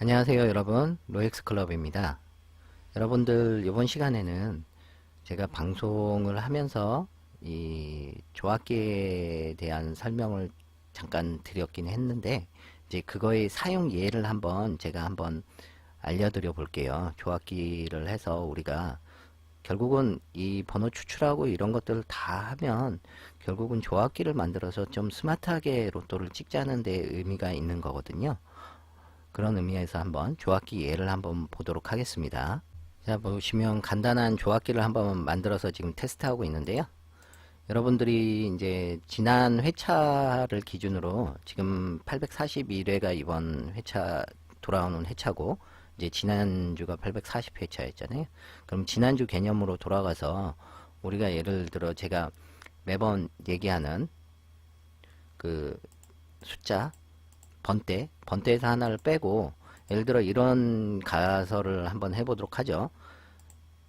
안녕하세요 여러분. 로엑스 클럽입니다. 여러분들 이번 시간에는 제가 방송을 하면서 이 조합기에 대한 설명을 잠깐 드렸긴 했는데 이제 그거의 사용 예를 한번 제가 한번 알려드려 볼게요. 조합기를 해서 우리가 결국은 이 번호 추출하고 이런 것들을 다 하면 결국은 조합기를 만들어서 좀 스마트하게 로또를 찍자는 데 의미가 있는 거거든요 그런 의미에서 한번 조합기 예를 한번 보도록 하겠습니다. 자 보시면 간단한 조합기를 한번 만들어서 지금 테스트하고 있는데요. 여러분들이 이제 지난 회차를 기준으로 지금 841회가 이번 회차 돌아오는 회차고 이제 지난주가 840회차였잖아요. 그럼 지난주 개념으로 돌아가서 우리가 예를 들어 제가 매번 얘기하는 그 숫자 번대, 번대에서 하나를 빼고 예를 들어 이런 가설을 한번 해보도록 하죠.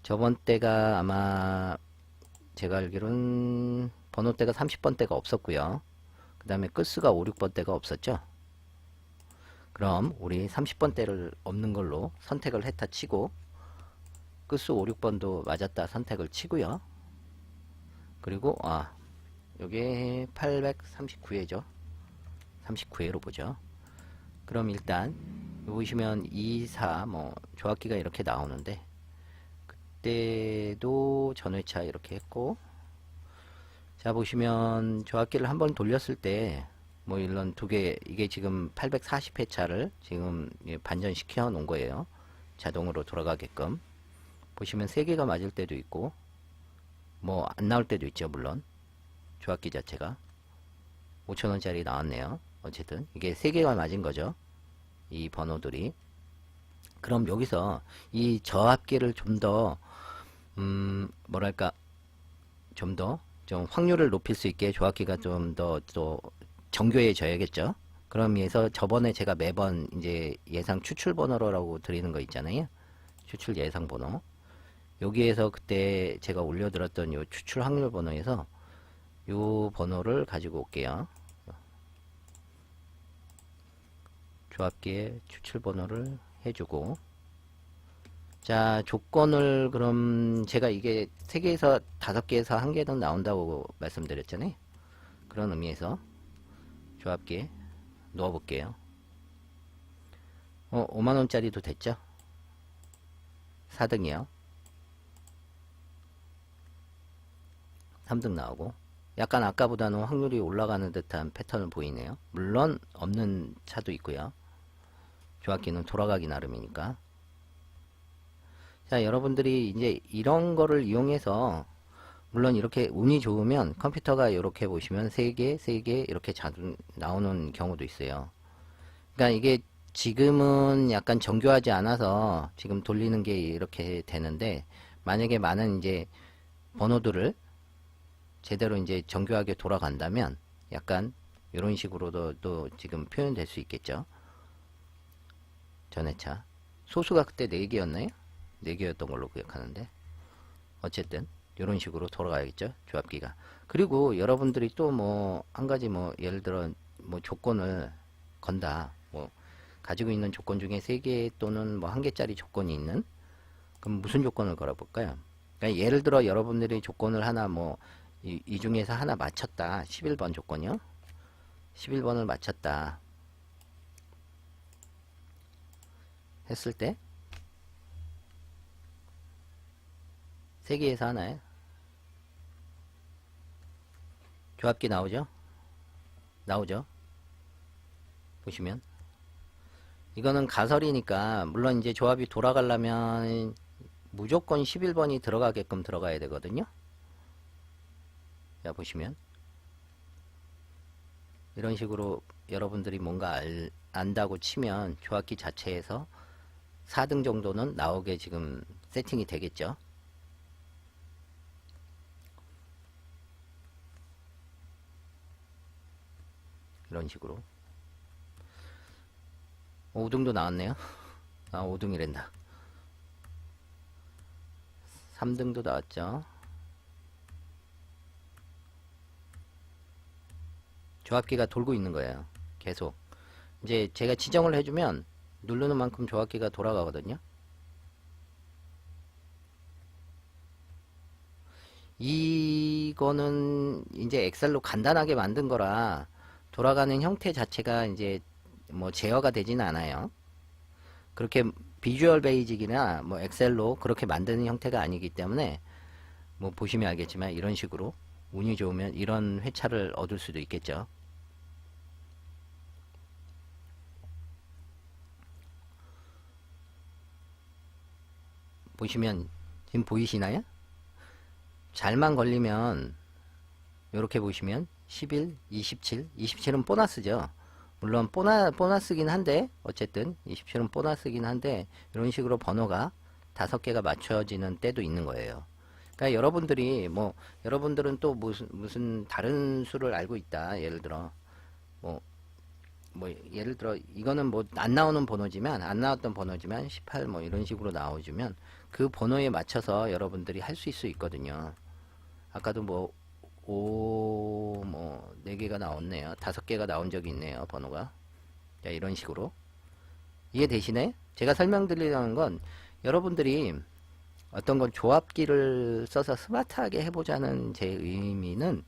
저번 때가 아마 제가 알기로는 번호대가 30번대가 없었고요. 그 다음에 끝수가 5, 6번대가 없었죠. 그럼 우리 30번대를 없는 걸로 선택을 했다 치고 끝수 5, 6번도 맞았다 선택을 치고요. 그리고 아 요게 839회죠. 39회로 보죠. 그럼 일단 보시면 2, 4, 뭐 조합기가 이렇게 나오는데 그때도 전회차 이렇게 했고 자 보시면 조합기를 한번 돌렸을 때뭐 이런 두개 이게 지금 840회차를 지금 예, 반전시켜 놓은 거예요. 자동으로 돌아가게끔 보시면 세 개가 맞을 때도 있고 뭐 안 나올 때도 있죠 물론 조합기 자체가 5천원짜리 나왔네요. 어쨌든 이게 세 개가 맞은 거죠. 이 번호들이. 그럼 여기서 이 저합계를 좀 더, 음, 뭐랄까, 좀 더, 좀 확률을 높일 수 있게 조합기가 좀 더, 또, 정교해져야겠죠. 그럼 위해서 저번에 제가 매번 이제 예상 추출 번호라고 드리는 거 있잖아요. 추출 예상 번호. 여기에서 그때 제가 올려드렸던 요 추출 확률 번호에서 요 번호를 가지고 올게요. 조합기에 추출 번호를 해주고. 자 조건을 그럼 제가 이게 3개에서 5개에서 1개는 나온다고 말씀드렸잖아요. 그런 의미에서 조합기에 넣어 볼게요. 어 5만원짜리도 됐죠? 4등이요. 3등 나오고. 약간 아까보다는 확률이 올라가는 듯한 패턴을 보이네요. 물론 없는 차도 있고요 조합기는 돌아가기 나름이니까. 자, 여러분들이 이제 이런 거를 이용해서 물론 이렇게 운이 좋으면 컴퓨터가 이렇게 보시면 3개, 3개 이렇게 자주 나오는 경우도 있어요. 그러니까 이게 지금은 약간 정교하지 않아서 지금 돌리는 게 이렇게 되는데 만약에 많은 이제 번호들을 제대로 이제 정교하게 돌아간다면 약간 이런 식으로도 또 지금 표현될 수 있겠죠. 전회차. 소수가 그때 4개였나요? 4개였던 걸로 기억하는데. 어쨌든 이런 식으로 돌아가야겠죠 조합기가. 그리고 여러분들이 또 뭐 한 가지 뭐 예를 들어 뭐 조건을 건다. 뭐 가지고 있는 조건 중에 3개 또는 뭐 1개짜리 조건이 있는 그럼 무슨 조건을 걸어볼까요? 그러니까 예를 들어 여러분들이 조건을 하나 뭐 이, 이 중에서 하나 맞췄다. 11번 조건이요. 11번을 맞췄다 했을 때 3개에서 하나에 조합기 나오죠? 나오죠? 보시면 이거는 가설이니까 물론 이제 조합이 돌아가려면 무조건 11번이 들어가게끔 들어가야 되거든요. 자 보시면 이런 식으로 여러분들이 뭔가 알, 안다고 치면 조합기 자체에서 4등 정도는 나오게 지금 세팅이 되겠죠. 이런 식으로 5등도 나왔네요. 아 5등이랜다. 3등도 나왔죠. 조합기가 돌고 있는 거예요. 계속. 이제 제가 지정을 해주면 누르는 만큼 조합기가 돌아가거든요. 이거는 이제 엑셀로 간단하게 만든 거라 돌아가는 형태 자체가 이제 뭐 제어가 되지는 않아요. 그렇게 비주얼 베이직이나 뭐 엑셀로 그렇게 만드는 형태가 아니기 때문에 뭐 보시면 알겠지만 이런 식으로 운이 좋으면 이런 회차를 얻을 수도 있겠죠. 보시면 지금 보이시나요? 잘만 걸리면 이렇게 보시면 11, 27, 27은 보너스죠. 물론 보나, 보너스긴 한데 어쨌든 27은 보너스긴 한데 이런 식으로 번호가 다섯 개가 맞춰지는 때도 있는 거예요. 그러니까 여러분들이 뭐 여러분들은 또 무슨 무슨 다른 수를 알고 있다. 예를 들어 뭐 뭐 예를 들어 이거는 뭐 안 나오는 번호지만 안 나왔던 번호지만 18 뭐 이런 식으로 나와주면 그 번호에 맞춰서 여러분들이 할 수 있을 수 있거든요. 아까도 뭐, 오, 뭐, 네 개가 나왔네요. 다섯 개가 나온 적이 있네요, 번호가. 자, 이런 식으로. 이해 되시네? 제가 설명드리려는 건 여러분들이 어떤 건 조합기를 써서 스마트하게 해보자는 제 의미는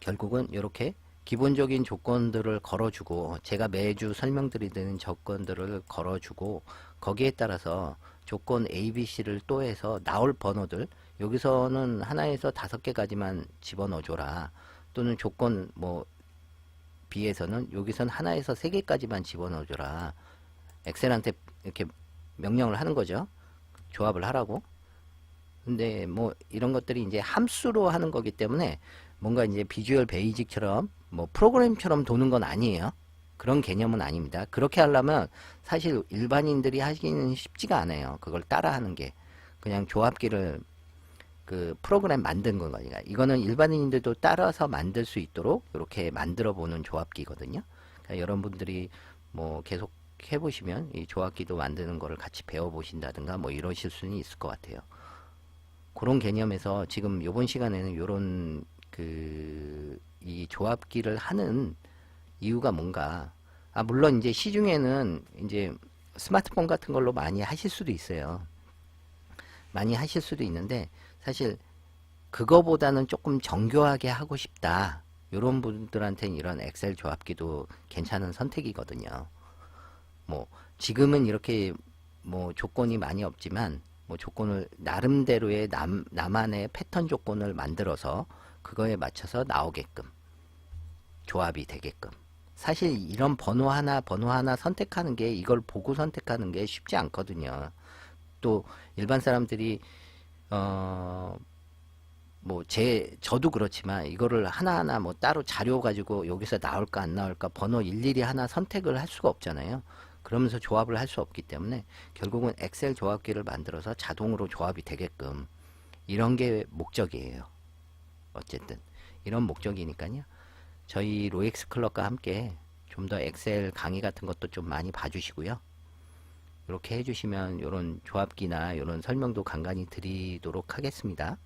결국은 이렇게 기본적인 조건들을 걸어주고 제가 매주 설명드리는 조건들을 걸어주고 거기에 따라서 조건 A, B, C를 또 해서 나올 번호들 여기서는 하나에서 다섯 개까지만 집어넣어줘라. 또는 조건 뭐 B에서는 여기선 하나에서 세 개까지만 집어넣어줘라. 엑셀한테 이렇게 명령을 하는 거죠. 조합을 하라고. 근데 뭐 이런 것들이 이제 함수로 하는 거기 때문에 뭔가 이제 비주얼 베이직처럼 뭐 프로그램처럼 도는 건 아니에요. 그런 개념은 아닙니다. 그렇게 하려면 사실 일반인들이 하기는 쉽지가 않아요. 그걸 따라하는 게 그냥 조합기를 그 프로그램 만든 거니까 이거는 일반인들도 따라서 만들 수 있도록 이렇게 만들어 보는 조합기거든요. 그러니까 여러분들이 뭐 계속 해보시면 이 조합기도 만드는 거를 같이 배워보신다든가 뭐 이러실 수는 있을 것 같아요. 그런 개념에서 지금 요번 시간에는 요런 그 이 조합기를 하는 이유가 뭔가 아 물론 이제 시중에는 이제 스마트폰 같은 걸로 많이 하실 수도 있어요. 많이 하실 수도 있는데 사실 그거보다는 조금 정교하게 하고 싶다. 요런 분들한테는 이런 엑셀 조합기도 괜찮은 선택이거든요. 뭐 지금은 이렇게 뭐 조건이 많이 없지만 뭐 조건을 나름대로의 남, 나만의 패턴 조건을 만들어서 그거에 맞춰서 나오게끔 조합이 되게끔 사실 이런 번호 하나 번호 하나 선택하는 게 이걸 보고 선택하는 게 쉽지 않거든요. 또 일반 사람들이 어 뭐 제 저도 그렇지만 이거를 하나하나 뭐 따로 자료 가지고 여기서 나올까 안 나올까 번호 일일이 하나 선택을 할 수가 없잖아요. 그러면서 조합을 할 수 없기 때문에 결국은 엑셀 조합기를 만들어서 자동으로 조합이 되게끔 이런 게 목적이에요. 어쨌든 이런 목적이니까요. 저희 로엑스 클럽과 함께 좀 더 엑셀 강의 같은 것도 좀 많이 봐주시고요. 이렇게 해주시면 이런 조합기나 이런 설명도 간간히 드리도록 하겠습니다.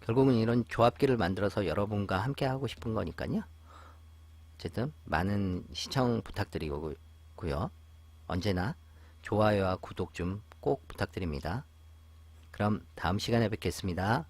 결국은 이런 조합기를 만들어서 여러분과 함께 하고 싶은 거니까요. 어쨌든 많은 시청 부탁드리고요. 언제나 좋아요와 구독 좀 꼭 부탁드립니다. 그럼 다음 시간에 뵙겠습니다.